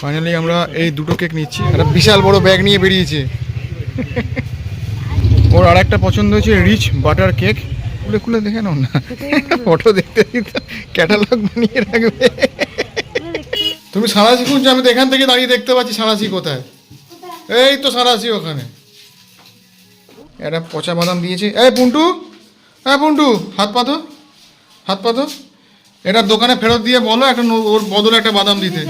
Finally আমরা এই দুটো কেক নিচ্ছি। একটা বিশাল বড় ব্যাগ নিয়ে বেরিয়েছে। ওর আর একটা পছন্দ হয়েছে রিচ বাটার কেক। খুলে খুলে দেখে নাও না। ফটো দেখতে দেখতে ক্যাটালগ বানিয়ে রাখবে। তুমি সারাশি খুঁজছো, আমি তো এখান থেকে দাঁড়িয়ে দেখতে পাচ্ছি সারাশি কোথায়। এই তো সারাশি ওখানে। একটা পচা বাদাম দিয়েছে। এই পুন্টু! হ্যাঁ পুন্টু! হাত পাতো হাত পাতো এটা দোকানে ফেরত দিয়ে বলো, একটা ওর বদলে একটা বাদাম দিতে।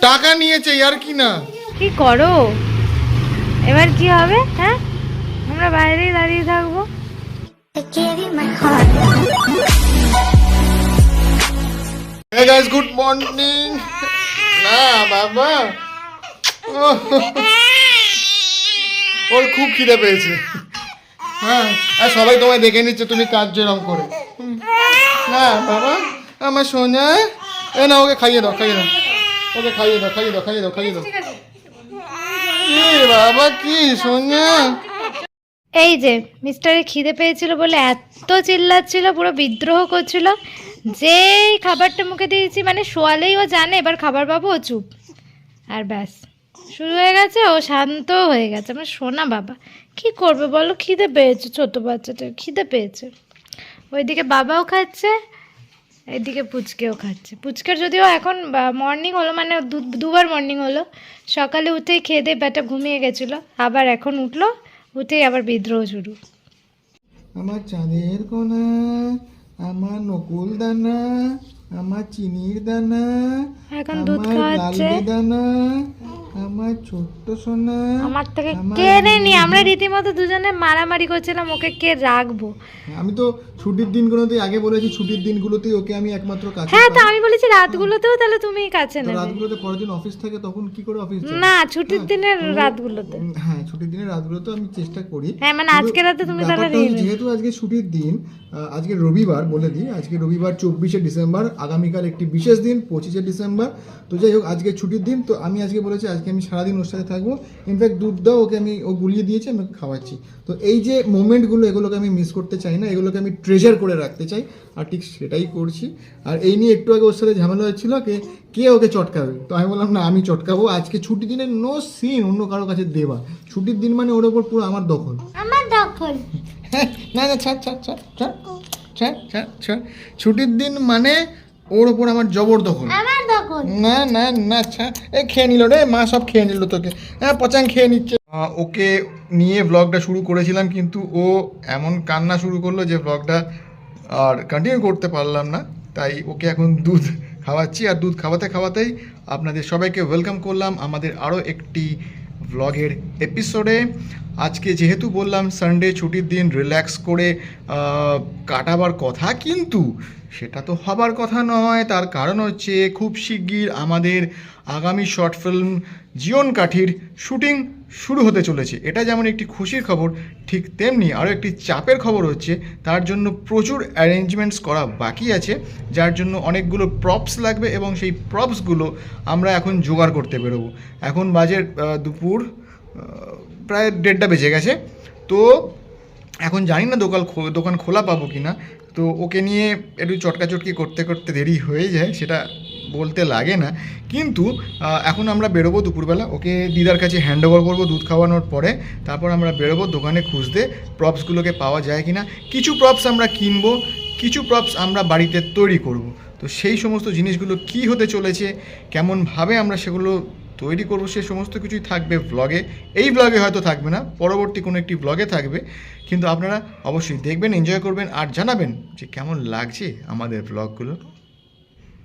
টাকা নিয়েছে আর কি না? কি করো? এবার কি হবে হ্যাঁ? আমরা বাইরেই দাঁড়িয়ে থাকব। Hey guys, good morning. না বাবা। ওর খুব খিদে পেয়েছে। হ্যাঁ আর সবাই তোমায় দেখে নিচ্ছে তুমি কাজ যেরম করে। না বাবা আমার সোনা। এ না ওকে খাইয়ে দাও খাইয়ে দাও। ওকে খাইয়ে দাও খাইয়ে দাও খাইয়ে দাও খাইয়ে দাও। বাবা কি সোনা এই যে মিস্টারের খিদে পেয়েছিল বলে এত চিল্লাচ্ছিল পুরো বিদ্রোহ করছিল। যেই খাবারটা মুখে দিয়েছি মানে শোয়ালেই ও জানে এবার খাবার পাবো ও চুপ। আর ব্যাস শুরু হয়ে গেছে ও শান্ত হয়ে গেছে। আমার সোনা বাবা কি করবে বলো? খিদে পেয়েছে ছোট বাচ্চাটা খিদে পেয়েছে। ওইদিকে বাবাও খাচ্ছে এদিকে পুচকেও খাচ্ছে। পুচকের যদিও এখন মর্নিং হলো মানে দুবার মর্নিং হলো। সকালে উঠেই খেয়ে দিয়ে ব্যাটা ঘুমিয়ে গেছিল। আবার এখন উঠল, উঠেই আবার বিদ্রোহ শুরু। আমার চাঁদের কোনা আমার নকুল দানা আমার চিনির দানা এখন দুধ খাওয়াচ্ছে। দানা আমার ছোট্ট সোনা আমার থেকে কেড়ে নি আমরা রীতিমতো দুজনে মারামারি করছিলাম ওকে কে রাখব আমি তো ছুটির দিনগুলোতে আগে বলেছি ছুটির দিনগুলোতে ওকে আমি একমাত্র কাছে হ্যাঁ তো আমি বলেছি রাতগুলোতেও তাহলে তুমিই কাছে নেবে রাতগুলোতে পরের দিন অফিস থাকে তখন কি করে অফিস? না ছুটির দিনের রাতগুলোতে হ্যাঁ ছুটির দিনের রাতগুলোতে আমি চেষ্টা করি হ্যাঁ মানে আজকে রাতে তুমি তাহলে যেহেতু আজকে ছুটির দিন আজকে রবিবার বলে দিই আজকে রবিবার চব্বিশে ডিসেম্বর আগামীকাল একটি বিশেষ দিন পঁচিশে ডিসেম্বর। তো যাই হোক আজকে ছুটির দিন তো আমি আজকে বলেছি আজকে আমি সারাদিন ওর সাথে থাকব। ইনফ্যাক্ট দুধ দাও ওকে আমি ও গুলিয়ে দিয়েছে আমি খাওয়াচ্ছি। তো এই যে মোমেন্টগুলো এগুলোকে আমি মিস করতে চাই না এগুলোকে আমি ট্রেজার করে রাখতে চাই আর ঠিক সেটাই করছি। আর এই নিয়ে একটু আগে ওর সাথে ঝামেলা হচ্ছিল কে কে ওকে চটকাবে? তো আমি বললাম না আমি চটকাবো। আজকে ছুটির দিনে নো সিন অন্য কারও কাছে দেওয়া। ছুটির দিন মানে ওর ওপর পুরো আমার দখল। আমার দখল। হ্যাঁ, না না ছাড় ছাড় ছাড় ছাড় ছাড় ছাড় ছাড়। ছুটির দিন মানে ওর ওপর আমার জবরদখল আমার দখল? না না না আচ্ছা। এ খেয়ে নিল রে মা সব খেয়ে নিল তোকে। হ্যাঁ পচাং খেয়ে নিচ্ছে। ওকে নিয়ে ব্লগটা শুরু করেছিলাম কিন্তু ও এমন কান্না শুরু করল যে ব্লগটা আর কন্টিনিউ করতে পারলাম না। তাই ওকে এখন দুধ খাওয়াচ্ছি। আর দুধ খাওয়াতে খাওয়াতেই আপনাদের সবাইকে ওয়েলকাম করলাম। আমাদের আরও একটি ব্লগের এপিসোডে আজকে যেহেতু বললাম সানডে ছুটির দিন রিল্যাক্স করে কাটাবার কথা, কিন্তু সেটা তো হবার কথা নয়। তার কারণ হচ্ছে খুব শিগগির আমাদের আগামী শর্ট ফিল্ম জীবন কাঠির শুটিং শুরু হতে চলেছে। এটা যেমন একটি খুশির খবর, ঠিক তেমনি আরও একটি চাপের খবর হচ্ছে, তার জন্য প্রচুর অ্যারেঞ্জমেন্টস করা বাকি আছে, যার জন্য অনেকগুলো প্রপস লাগবে এবং সেই প্রপসগুলো আমরা এখন জোগাড় করতে বেরোবো। এখন বাজে দুপুর প্রায় দেড়টা বেজে গেছে। তো এখন জানি না দোকান দোকান খোলা পাবো কি না তো ওকে নিয়ে একটু চটকাচটকি করতে করতে দেরি হয়ে যায়, সেটা বলতে লাগে না। কিন্তু এখন আমরা বেরোবো দুপুরবেলা। ওকে দিদার কাছে হ্যান্ড ওভার করব দুধ খাওয়ানোর পরে। তারপর আমরা বেরোবো দোকানে খুঁজতে প্রপসগুলোকে পাওয়া যায় কি না কিছু প্রপস আমরা কিনবো, কিছু প্রপস আমরা বাড়িতে তৈরি করব। তো সেই সমস্ত জিনিসগুলো কি হতে চলেছে, কেমনভাবে আমরা সেগুলো তৈরি করব, সে সমস্ত কিছুই থাকবে ব্লগে এই ব্লগে হয়তো থাকবে না, পরবর্তী কোনো একটি ব্লগে থাকবে। কিন্তু আপনারা অবশ্যই দেখবেন এনজয় করবেন আর জানাবেন যে কেমন লাগছে আমাদের ব্লগগুলো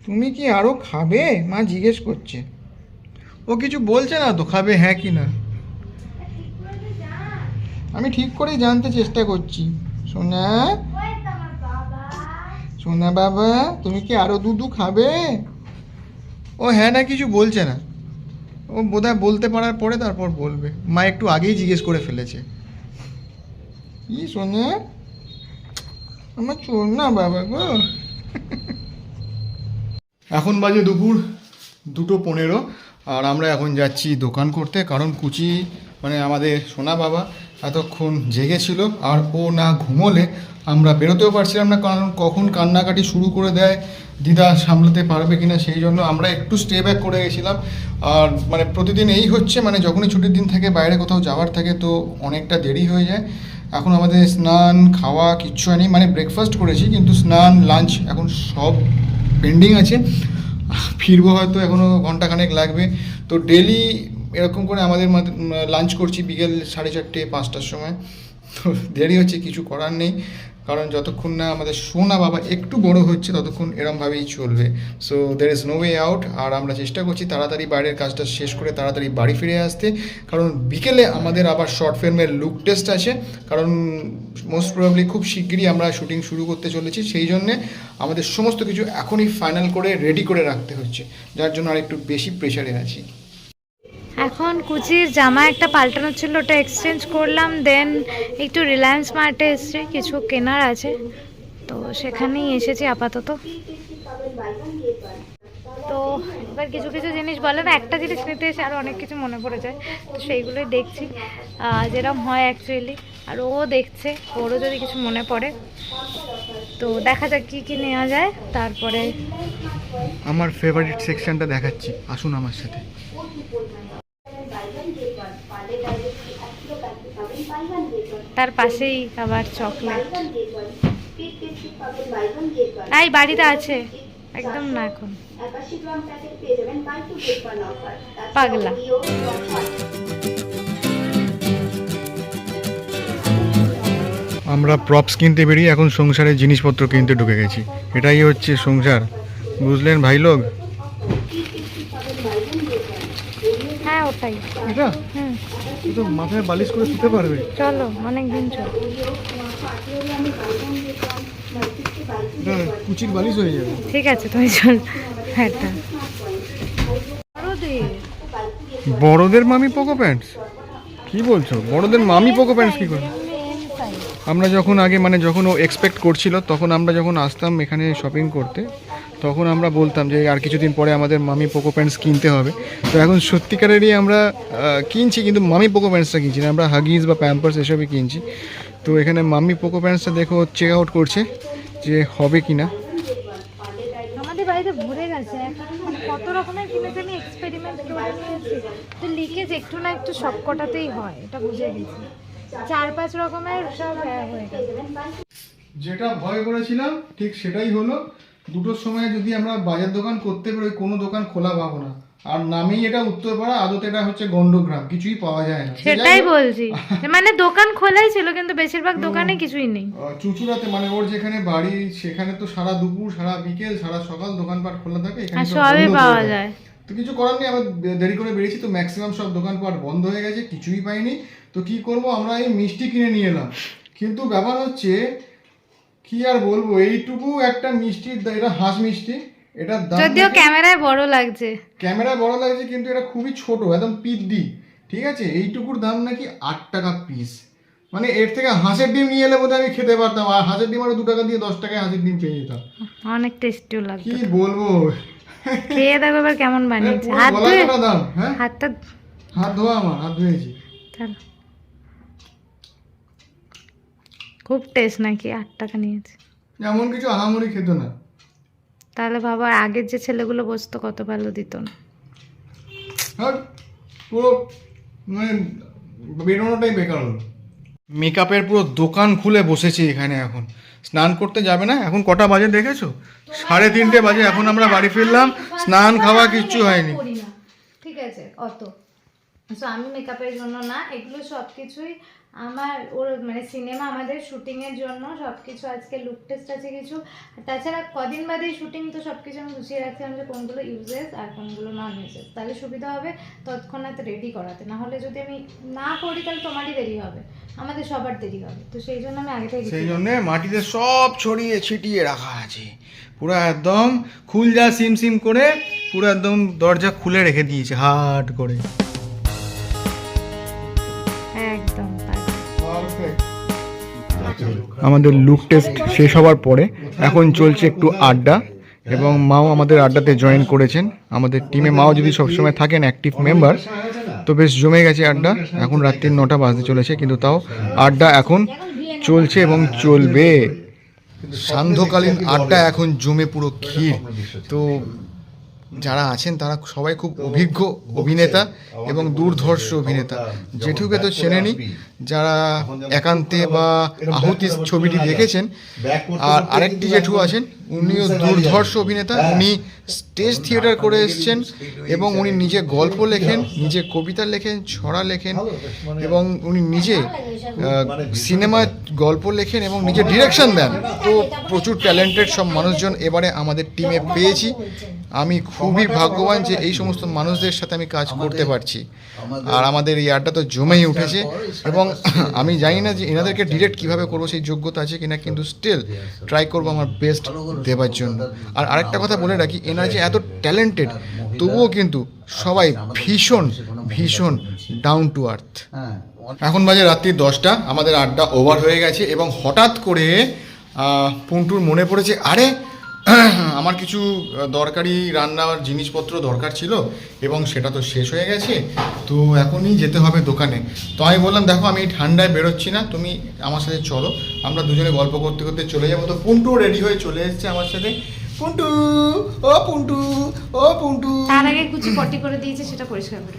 তুমি কি আরও খাবে? মা জিজ্ঞেস করছে। ও কিছু বলছে না তো, খাবে হ্যাঁ কি না? আমি ঠিক করেই জানতে চেষ্টা করছি। সোনা? সোনা বাবা, তুমি কি আরও দুধু খাবে? ও হ্যাঁ না, কিছু বলছে না। ও বোধহয় বলতে পারার পরে তারপর বলবে। মা একটু আগেই জিজ্ঞেস করে ফেলেছে। কি শোনে আমার চোর না বাবা গো। এখন বাজে দুপুর দুটো পনেরো, আর আমরা এখন যাচ্ছি দোকান করতে, কারণ কুচি মানে আমাদের সোনা বাবা এতক্ষণ জেগেছিল, আর ও না ঘুমোলে আমরা বেরোতেও পারছিলাম না, কারণ কখন কান্নাকাটি শুরু করে দেয়, দিদা সামলাতে পারবে কিনা সেই জন্য আমরা একটু স্টে ব্যাক করে গেছিলাম। আর মানে প্রতিদিন এই হচ্ছে মানে যখনই ছুটির দিন থাকে, বাইরে কোথাও যাওয়ার থাকে, তো অনেকটা দেরি হয়ে যায়। এখন আমাদের স্নান, খাওয়া, কিচ্ছু হয়নি মানে ব্রেকফাস্ট করেছি, কিন্তু স্নান লাঞ্চ এখন সব পেন্ডিং আছে। ফিরবো হয়তো এখনও ঘন্টাখানেক লাগবে। তো ডেলি এরকম করে আমাদের লাঞ্চ করছি বিকেল সাড়ে চারটে, পাঁচটার সময়। তো দেরি হচ্ছে, কিছু করার নেই। কারণ যতক্ষণ না আমাদের সোনা বাবা একটু বড় হচ্ছে, ততক্ষণ এরমভাবেই চলবে। So there is no way out আর আমরা চেষ্টা করছি তাড়াতাড়ি বাইরের কাজটা শেষ করে তাড়াতাড়ি বাড়ি ফিরে আসতে। কারণ বিকেলে আমাদের আবার শর্ট ফিল্মের লুক টেস্ট আছে, কারণ মোস্ট প্রবাবলি খুব শিগগিরই আমরা শুটিং শুরু করতে চলেছি। সেই জন্যে আমাদের সমস্ত কিছু এখনই ফাইনাল করে রেডি করে রাখতে হচ্ছে, যার জন্য আর একটু বেশি প্রেশারে আছি। এখন কুচির জামা একটা পাল্টানো ছিল ওটা এক্সচেঞ্জ করলাম দেন একটু রিলায়েন্স মার্টে এসেছি, কিছু কেনার আছে। তো সেখানেই এসেছি আপাতত। তো এবার কিছু কিছু জিনিস বলে না একটা জিনিস নিতে এসে আরও অনেক কিছু মনে পড়ে যায়। তো সেইগুলোই দেখছি। যেরকম হয় অ্যাকচুয়ালি আর ও দেখছে, ওরও যদি কিছু মনে পড়ে। তো দেখা যাক কী কী নেওয়া যায়, তারপরে আমার ফেভারিট সেকশনটা দেখাচ্ছি। আসুন আমার সাথে। তার পাশেই আবার চকলেট। তাই বাড়িতে আছে। একদম না এখন। পাগলা। আমরা প্রপস কিনতে বেরিয়ে এখন সংসারের জিনিসপত্র কিনতে ঢুকে গেছি। এটাই হচ্ছে সংসার। বুঝলেন ভাই লোক হ্যাঁ ওটাই। হুম। তো মাথায় বালিশ করে শুতে পারবে। চলো অনেক দিন চল কুচির বালিশ হয়ে যাবে। ঠিক আছে তুমি চল। একটা বড়দের। মামি পোকো প্যান্টস? কি বলছো? বড়দের মামি পোকো প্যান্টস কি করে। আমরা যখন আগে মানে যখন ও এক্সপেক্ট করছিল তখন আমরা যখন আসতাম এখানে শপিং করতে তখন আমরা বলতাম যে আর কিছুদিন পরে আমাদের মামি পোকো প্যান্টস কিনতে হবে। তো এখন সত্যিকারেরই আমরা কিনছি কিন্তু মামি পোকো প্যান্টসটা কিনছি না। আমরা হাগিজ বা প্যাম্পার্স এসবই কিনছি। তো এখানে মামি পোকো প্যান্টসটা দেখো চেক আউট করছে যে হবে কি না আমাদের বাড়িতে ভরে গেছে। মানে কত রকমের কিনেছে আমি এক্সপেরিমেন্ট করে নিয়েছি। তো লিকেজ একটু না একটু সব কটাতেই হয় এটা বুঝে গেছি। চার পাঁচ রকমের সব হয়ে গেছে। যেটা ভয় করেছিলাম ঠিক সেটাই হলো। দুটোর সময় যদি আমরা বাজার দোকান করতে পারি কোনো দোকান খোলা পাবো না। আর নামেই এটা উত্তরপাড়া আদতে এটা হচ্ছে গন্ডগ্রাম কিছুই পাওয়া যায় না। সেটাই বলছি। মানে দোকান খোলাই ছিল কিন্তু বেশিরভাগ দোকানে কিছুই নেই। চুচুড়াতে মানে ওর যেখানে বাড়ি সেখানে তো সারা দুপুর সারা বিকেল সারা সকাল দোকানপাট খোলা থাকে এখানে সবই পাওয়া যায়। তো কিছু করার নেই আমরা দেরি করে বেরিয়েছি তো ম্যাক্সিমাম সব দোকানপাট বন্ধ হয়ে গেছে কিছুই পাইনি। তো কি করব আমরা এই মিষ্টি কিনে নিয়ে এলাম। কিন্তু ব্যাপার হচ্ছে কি আর বলব? এইটুকু একটা মিষ্টির দা- এটা হাঁস মিষ্টি। এটা যদিও ক্যামেরায় বড় লাগছে। ক্যামেরা বড় লাগছে কিন্তু এটা খুবই ছোট একদম পিদ্দি। ঠিক আছে? এইটুকুর দাম নাকি আট টাকা পিস মানে এর থেকে হাঁসের ডিম নিয়ে এলে বোধহয় আমি খেতে পারতাম আর হাঁসের ডিম আরও দু টাকা দিয়ে দশ টাকায় হাঁসের ডিম পেয়ে যেতাম। অনেক টেস্টিও লাগবে কি বলব? খেয়ে দেখো এবার কেমন বানিয়েছে। হাত ধুয়ে? হ্যাঁ? হাতটা হাত ধোয়া আমার হাত ধুয়েছি। চলো খুব টেস্ট নাকি আট টাকা নিয়েছে। এমন কিছু আহামরি খেত না। তাহলে বাবা আগের যে ছেলেগুলো বসতো কত ভালো দিত না। পুরো মানে বেরোনোটাই বেকার হলো। মেকআপের পুরো দোকান খুলে বসেছি এখানে এখন। স্নান করতে যাবে না? এখন কটা বাজে দেখেছ? সাড়ে তিনটে বাজে এখন আমরা বাড়ি ফিরলাম স্নান খাওয়া কিচ্ছু হয়নি। ঠিক আছে অত। আমি মেকআপের জন্য না এগুলো সব কিছুই আমার ওর মানে সিনেমা আমাদের শুটিং এর জন্য সব কিছু আজকে লুক টেস্ট আছে কিছু। তাছাড়া কদিন বাদেই শুটিং তো সব কিছু আমি গুছিয়ে রাখছিলাম যে কোনগুলো ইউজেস আর কোনগুলো নন ইউজেস তাহলে সুবিধা হবে তৎক্ষণাৎ রেডি করাতে। না হলে যদি আমি না করি তাহলে তোমারই দেরি হবে। আমাদের সবার দেরি হবে। তো সেই জন্য আমি আগে থেকে সেই জন্য মাটিতে সব ছড়িয়ে ছিটিয়ে রাখা আছে। পুরো একদম খুল যা সিম সিম করে পুরো একদম দরজা খুলে রেখে দিয়েছে হাট করে। আমাদের লুক টেস্ট শেষ হওয়ার পরে এখন চলছে একটু আড্ডা এবং মাও আমাদের আড্ডাতে জয়েন করেছেন। আমাদের টিমে মাও যদি সবসময় থাকেন অ্যাক্টিভ মেম্বার তো বেশ জমে গেছে আড্ডা। এখন রাত্রির নটা বাজতে চলেছে, কিন্তু তাও আড্ডা এখন চলছে এবং চলবে। সান্ধ্যকালীন আড্ডা এখন জমে পুরো ক্ষীর। তো যারা আছেন তারা সবাই খুব অভিজ্ঞ অভিনেতা এবং দূরধর্ষ অভিনেতা। জেঠুকে তো চেনেনি যারা একান্তে বা আহুতি ছবিটি দেখেছেন আর আরেকটি জেঠু আছেন উনিও দুর্ধর্ষ অভিনেতা। উনি স্টেজ থিয়েটার করে এসেছেন এবং উনি নিজে গল্প লেখেন নিজে কবিতা লেখেন ছড়া লেখেন এবং উনি নিজে সিনেমা গল্প লেখেন এবং নিজে ডিরেকশন দেন। তো প্রচুর ট্যালেন্টেড সব মানুষজন এবারে আমাদের টিমে পেয়েছি। আমি খুবই ভাগ্যবান যে এই সমস্ত মানুষদের সাথে আমি কাজ করতে পারছি। আর আমাদের এই আড্ডা তো জমেই উঠেছে এবং আমি জানি না যে এনাদেরকে ডিরেক্ট কীভাবে করব সেই যোগ্যতা আছে কিনা কিন্তু স্টিল ট্রাই করব আমার বেস্ট দেওয়ার জন্য। আর আরেকটা কথা বলে রাখি, এনারা যে এত ট্যালেন্টেড তবুও কিন্তু সবাই ভীষণ ভীষণ ডাউন টু আর্থ এখন বাজে রাত্রি দশটা, আমাদের আড্ডা ওভার হয়ে গেছে এবং হঠাৎ করে পুন্টুর মনে পড়েছে, আরে আমার কিছু দরকারি রান্নার জিনিসপত্র দরকার ছিল এবং সেটা তো শেষ হয়ে গেছে, তো এখনই যেতে হবে দোকানে। তো আমি বললাম, দেখো, আমি ঠান্ডায় বেরোচ্ছি না, তুমি আমার সাথে চলো। আমরা দুজনে গল্প করতে করতে চলে যাব। তো পুন্টু রেডি হয়ে চলে এসেছে আমার সাথে। পুন্টু, ও পুন্টু ও পুন্টু। তার আগে কুচি পটি করে দিয়েছে, সেটা পরিষ্কার করে।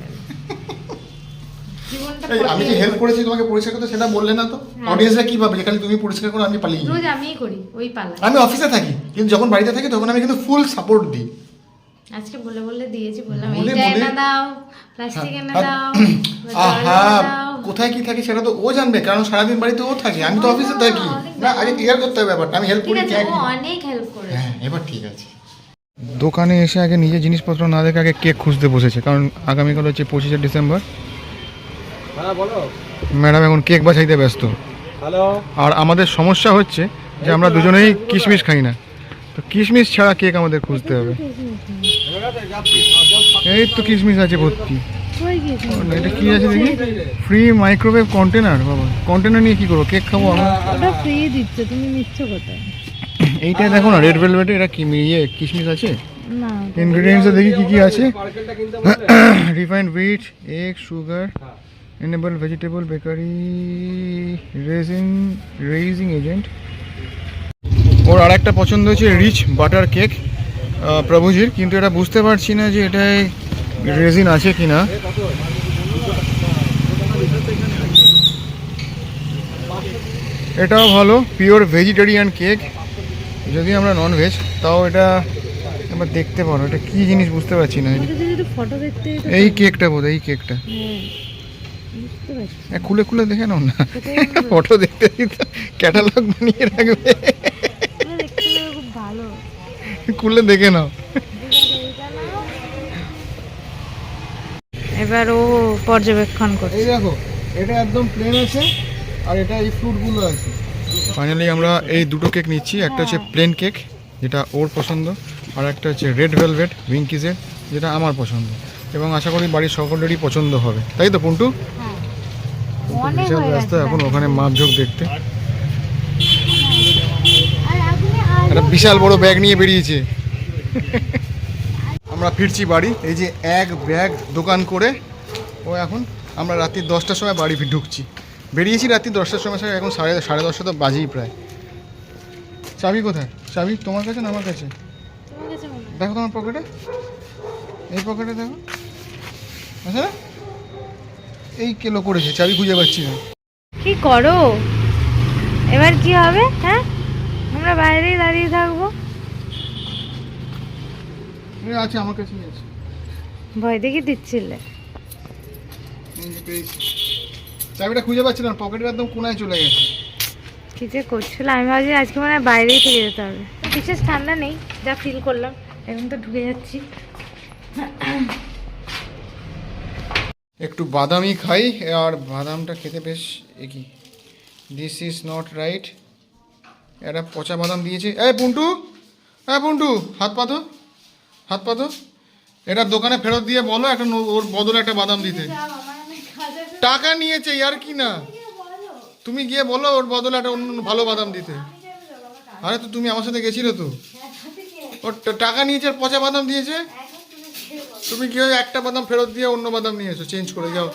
জীবনটা আমি যে হেল্প করেছি তোমাকে পরিষ্কার করতে সেটা বললে না তো? হ্যাঁ। অডিয়েন্সরা কি ভাবে যে খালি তুমি পরিষ্কার করো আমি পালিয়ে রোজ আমিই করি ওই পালা। আমি অফিসে থাকি কিন্তু যখন বাড়িতে থাকি তখন আমি কিন্তু ফুল সাপোর্ট দিই। আজকে বলে বলে দিয়েছি বললাম বলে এইটা এনে দাও প্লাস্টিক এনে দাও আহা। কোথায় কি থাকে সেটা তো ও জানবে কারণ সারাদিন বাড়িতে ও থাকে আমি তো অফিসে থাকি। না আগে ক্লিয়ার করতে হবে ব্যাপারটা আমি হেল্প ঠিক করি আছে অনেক হেল্প করে হ্যাঁ এবার ঠিক আছে। দোকানে এসে আগে নিজের জিনিসপত্র না দেখে আগে কেক খুঁজতে বসেছে কারণ আগামীকাল হচ্ছে পঁচিশে ডিসেম্বর। হ্যাঁ বলো। ম্যাডাম এখন কেক বাছাইতে ব্যস্ত। হ্যালো। আর আমাদের সমস্যা হচ্ছে যে আমরা দুজনেই কিশমিশ খাই না। তো কিশমিশ ছাড়া কেক আমাদের খুঁজতে হবে। এই তো কিশমিশ আছে ভর্তি। এটা কি আছে দেখি? ফ্রি মাইক্রোওয়েভ কন্টেনার বাবা। কন্টেনার নিয়ে কি করব? কেক খাব আমরা? ওটা ফ্রি দিচ্ছে তুমি নিচ্ছ কোথায়? এইটা দেখো না রেড ভেলভেটে এটা কি ইয়ে কিশমিশ আছে? না ইনগ্রিডিয়েন্টসে দেখি কি কি আছে। পার্কেলটা কিনতে refined wheat egg sugar edible vegetable bakery raising raising agent ওর আর একটা পছন্দ হয়েছে রিচ বাটার কেক প্রভুজির কিন্তু এটা বুঝতে পারছি না যে এটায় রেজিন আছে কি না এটাও ভালো পিওর ভেজিটেরিয়ান কেক যদি আমরা নন ভেজ তাও এটা একবার দেখতে পারো। এটা কি জিনিস বুঝতে পারছি না। এই কেকটা বোধ এই কেকটা হ্যাঁ বুঝতে পারছি এ, খুলে খুলে দেখে নাও না। ফটো দেখতে দিতে ক্যাটালগ বানিয়ে রাখবে। খুলে দেখে নাও। এবার ও পর্যবেক্ষণ করে এই দেখো এটা একদম প্লেন আছে আর এটা এই ফ্রুটগুলো আছে। ফাইনালি আমরা এই দুটো কেক নিচ্ছি একটা হচ্ছে প্লেন কেক যেটা ওর পছন্দ আর একটা হচ্ছে রেড ভেলভেট উইঙ্কিজের যেটা আমার পছন্দ। এবং আশা করি বাড়ির সকলেরই পছন্দ হবে। তাই তো পুন্টু? অনেক বিশাল ব্যস্ত এখন ওখানে মাপঝোক দেখতে। একটা বিশাল বড় ব্যাগ নিয়ে বেরিয়েছে। আমরা ফিরছি বাড়ি এই যে এক ব্যাগ দোকান করে। ও এখন আমরা রাত্রি দশটার সময় বাড়ি ঢুকছি। বেরিয়েছি রাত্রি দশটার সময় সময় এখন সাড়ে সাড়ে দশটা তো বাজেই প্রায়। চাবি কোথায়? চাবি তোমার কাছে না আমার কাছে। দেখো তোমার পকেটে। এই পকেটে দেখো। আচ্ছা এই কেলো করেছে চাবি খুঁজে পাচ্ছি না। কি করো? এবার কি হবে হ্যাঁ? আমরা বাইরেই দাঁড়িয়ে থাকব। আছে আমার কাছেই আছে ভয় দেখে দিচ্ছিলে। চাবিটা খুঁজে পাচ্ছি না পকেটের একদম কোনায় চলে গেছে। কি যে করছিল আমি ভাবছি আজকে মানে বাইরেই থেকে যেতে হবে। বিশেষ ঠান্ডা নেই যা ফিল করলাম। এখন তো ঢুকে যাচ্ছি। একটু বাদামই খাই আর বাদামটা খেতে বেশ একই। দিস ইজ নট রাইট একটা পচা বাদাম দিয়েছে। এই পুন্টু হ্যাঁ পুন্টু হাত পাতো হাত পাতো এটা দোকানে ফেরত দিয়ে বলো একটা ওর বদলে একটা বাদাম দিতে। টাকা নিয়েছে আর কি না? তুমি গিয়ে বলো। ওর বদলে একটা অন্য ভালো বাদাম দিতে। আরে তো তুমি আমার সাথে গেছিলে তো? ওর টাকা নিয়েছে আর পচা বাদাম দিয়েছে? তুমি কি হয় একটা বাদাম ফেরত দিয়ে অন্য বাদাম নিয়ে এসো চেঞ্জ করে যাও।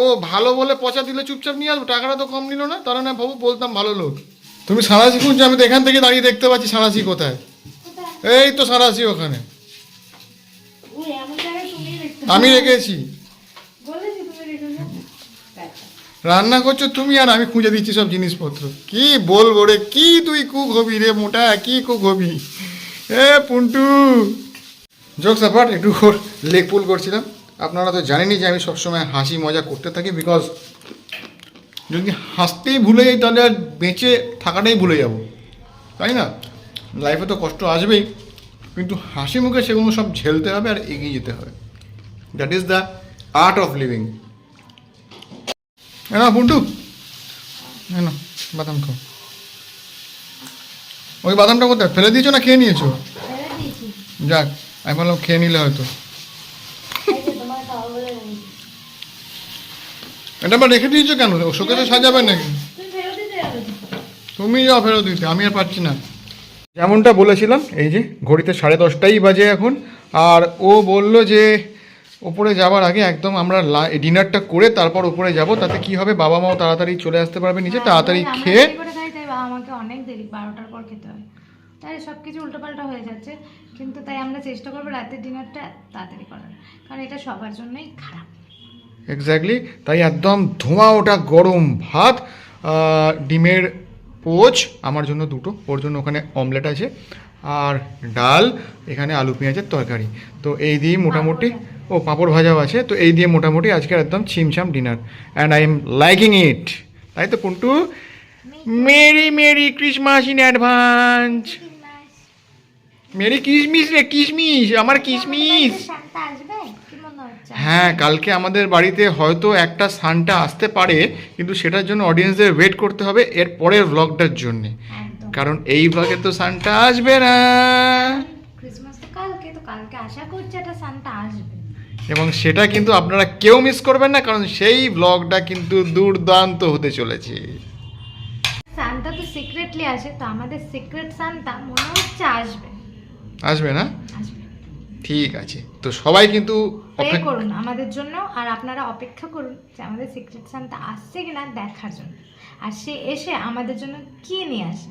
ও ভালো বলে পচা দিলে চুপচাপ নিয়ে আসব টাকাটা তো কম নিল না তাহলে না বাবু বলতাম ভালো লোক। তুমি সারাশি খুঁজছো আমি তো এখান থেকে দাঁড়িয়ে দেখতে পাচ্ছি সারাশি কোথায়। এই তো সারাশি ওখানে। আমি রেখেছি। রান্না করছ তুমি আর আমি খুঁজে দিচ্ছি সব জিনিসপত্র। কি বলব রে কি তুই কুক হবি রে মোটা কি কুক হবি এ, পুন্টু। জোক সাপাট, একটু লেগ পুল করছিলাম। আপনারা তো জানেনই যে আমি সবসময় হাসি মজা করতে থাকি বিকজ যদি হাসতেই ভুলে যাই তাহলে আর বেঁচে থাকাটাই ভুলে যাব। তাই না? লাইফে তো কষ্ট আসবেই। কিন্তু হাসি মুখে সেগুলো সব ঝেলতে হবে আর এগিয়ে যেতে হবে। That is the art of living না, পুন্টু। না, বাদাম খাও। ওই বাদামটা কোথায়? ফেলে দিয়েছ না খেয়ে নিয়েছো? যাক আমি বললাম খেয়ে নিলে হয়তো। এটা আবার রেখে দিয়েছ কেন? শোকেতে সাজাবে নাকি? তুমি যাও ফেরত দিতে আমি আর পারছি না। যেমনটা বলেছিলাম এই যে ঘড়িতে সাড়ে দশটাই বাজে এখন আর ও বলল যে ওপরে যাওয়ার আগে একদম আমরা ডিনারটা করে তারপর উপরে যাব তাতে কি হবে? বাবা মাও তাড়াতাড়ি চলে আসতে পারবে নিচে তাড়াতাড়ি খেয়ে বাবা আমাকে অনেক দেরি বারোটার পর খেতে হয়। তাই সব কিছু উল্টোপাল্টা হয়ে যাচ্ছে। কিন্তু তাই আমরা চেষ্টা করব রাতের ডিনারটা তাড়াতাড়ি করার। কারণ এটা সবার জন্যই খারাপ। এক্স্যাক্টলি তাই একদম ধোঁয়া ওটা গরম ভাত ডিমের পোচ আমার জন্য দুটো ওর জন্য ওখানে অমলেট আছে আর ডাল এখানে আলু পেঁয়াজের তরকারি। তো এই দিয়ে মোটামুটি ও পাঁপড় ভাজাও আছে। তো এই দিয়ে মোটামুটি আজকে একদম ছিমছাম dinner. And I am liking it তাই তো Puntu? Merry merry Christmas in advance. Merry কিসমিস রে কিসমিস আমার কিসমিস হ্যাঁ কালকে আমাদের বাড়িতে হয়তো একটা সানটা আসতে পারে কিন্তু সেটার জন্য অডিয়েন্সদের ওয়েট করতে হবে এর পরের ব্লগটার জন্য। কারণ এই ব্লগে তো সানটা আসবে না। এবং সেটা কিন্তু আপনারা কেউ মিস করবেন না কারণ সেই ব্লগটা কিন্তু দুর্দান্ত হতে চলেছে। সান্তা তো সিক্রেটলি আসে তো আমাদের সিক্রেট সান্তা মনে হচ্ছে আসবে। আসবে না? ঠিক আছে। তো সবাই কিন্তু পে করুন আমাদের জন্য আর আপনারা অপেক্ষা করুন যে আমাদের সিক্রেট সান্তা আসছে কিনা দেখার জন্য। আর সে এসে আমাদের জন্য কি নিয়ে আসে?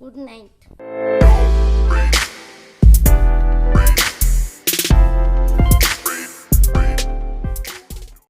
Good night